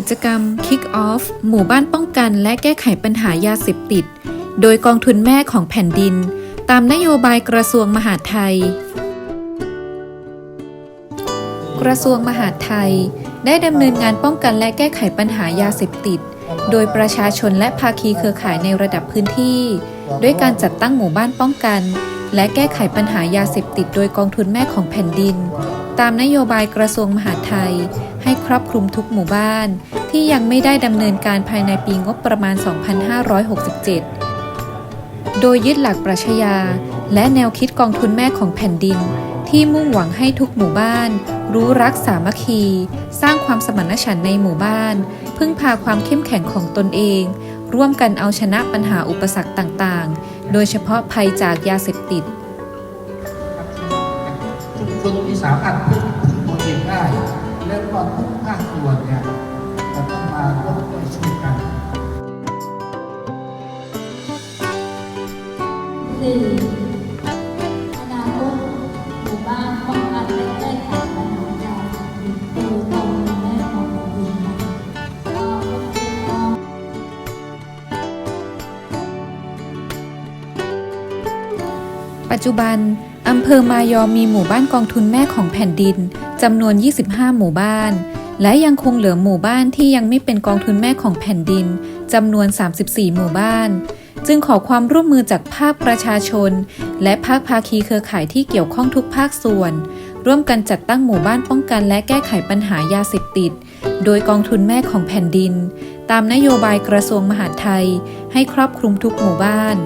ิจกรรม Kick Off หมู่บ้านป้องกันและแก้ไขปัญหายาเสพติด โดยกองทุนแม่ของแผ่นดิน ตามนโยบายกระทรวงมหาดไทย กระทรวงมหาดไทย ได้ดำเนินงานป้องกันและแก้ไขปัญหายาเสพติด โดยประชาชนและภาคีเครือข่ายในระดับพื้นที่ ด้วยการจัดตั้งหมู่บ้านป้องกัน และแก้ไขปัญหายาเสพติด โดยกองทุนแม่ของแผ่นดิน ตามนโยบายกระทรวงมหาดไทย ครอบคลุมทุกหมู่บ้าน ที่ยังไม่ได้ดำเนินการภายในปีงบประมาณ 2567 โดยยึดหลักปรัชญาและแนวคิดกองทุนแม่ของแผ่นดิน ที่มุ่งหวังให้ทุกหมู่บ้าน รู้รักสามัคคี สร้างความสมานฉันท์ในหมู่บ้าน พึ่งพาความเข้มแข็งของตนเอง ร่วมกันเอาชนะปัญหาอุปสรรคต่างๆ โดยเฉพาะภัยจากยาเสพติดชุมชนที่สามารถ ปัจจุบัน อำเภอมายอมมีหมู่บ้านกองทุนแม่ของแผ่นดินจำนวน 25 หมู่บ้าน และยังคงเหลือหมู่บ้านที่ยังไม่เป็นกองทุนแม่ของแผ่นดินจำนวน 34 หมู่บ้าน จึงขอความร่วมมือจากภาคประชาชน และภาคภาคีเครือข่ายที่เกี่ยวข้องทุกภาคส่วน ร่วมกันจัดตั้งหมู่บ้านป้องกันและแก้ไขปัญหายาเสพติด โดยกองทุนแม่ของแผ่นดิน ตามนโยบายกระทรวงมหาดไทย ให้ครอบคลุมทุกหมู่บ้าน